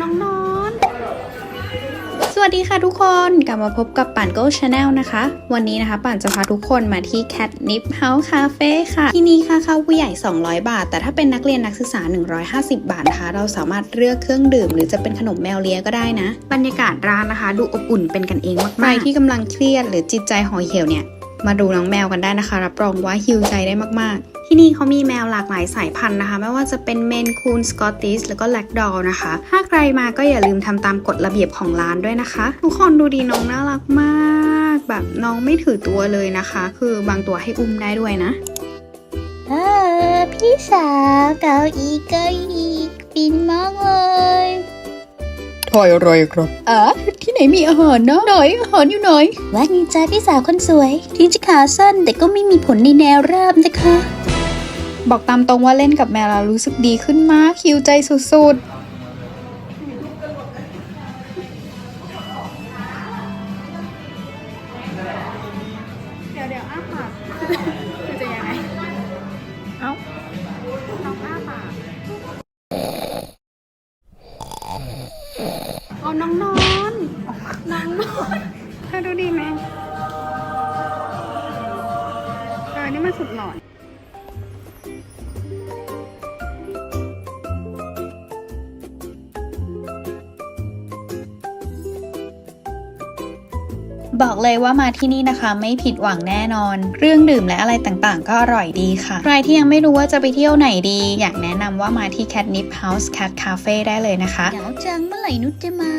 น้องนอน สวัสดีค่ะทุกคนกลับมาพบกับป่านโก้ชาแนลนะคะ วันนี้นะคะป่านจะพาทุกคนมาที่ Cat Nip House Cafe ค่ะ ที่นี่ค่าเข้าผู้ใหญ่ 200 บาท แต่ถ้าเป็นนักเรียนนักศึกษา 150 บาทนะคะเราสามารถเลือกเครื่องดื่ม หรือจะเป็นขนมแมวเลียก็ได้นะ บรรยากาศร้านนะคะ ดูอบอุ่นเป็นกันเองมากๆใครที่กำลังเครียดหรือจิตใจห่อเหี่ยวเนี่ยมาดูน้องแมวกันได้นะคะ รับรองว่าฮิวใจได้มากๆ ที่นี่เขามีแมวหลากหลายสายพันธุ์นะคะ ไม่ว่าจะเป็นเมนคูนสกอตติชแล้วก็แลกดอลนะคะ ถ้าใครมาก็อย่าลืมทำตามกฎระเบียบของร้านด้วยนะคะ ทุกคนดูดีน้องน่ารักมาก แบบน้องไม่ถือตัวเลยนะคะ คือบางตัวให้อุ้มได้ด้วยนะเออพี่สาวเกาอีเกาอีปินมากเลยทอยอะไรครับอะที่ไหนมีอาหารนะไหนอาหารอยู่ไหนว่าไงจ้าพี่สาวคนสวยถึงจะขาสั้นแต่ก็ไม่มีผลในแนวราบนะคะ บอกตามตรงว่าเล่นกับแมวแล้วรู้สึกดีขึ้นมากฮิวใจสุดๆเอาน้องนอน น้องนอนเธอดูดีไหมเออนี่มันสุดหลอน บอกเลยว่ามาที่นี่นะคะไม่ผิดหวังแน่นอน เครื่องดื่มและอะไรต่างๆ ก็อร่อยดีค่ะ ใครที่ยังไม่รู้ว่าจะไปเที่ยวไหนดี อยากแนะนำว่ามาที่ Cat Nip House Cat Cafe ได้เลยนะคะเดี๋ยวจังเมื่อไหร่นุชจะมา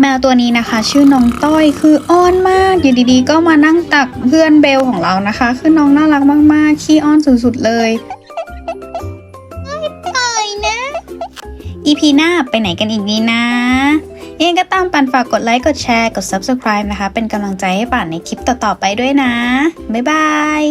แมวตัวนี้นะคะ ชื่อน้องต้อยคืออ้อนมาก อยู่ดีๆ ก็มานั่งตักเพื่อนเบลของเรานะคะ คือน้องน่ารักมากๆ ขี้อ้อนสุดๆเลย อีพีหน้าไปไหนกันอีกดีนะยังก็ตามปันฝากกดไลค์ กดแชร์ กด Subscribe นะคะ เป็นกำลังใจให้ป่านในคลิปต่อ ๆ ไปด้วยนะ บ๊ายบาย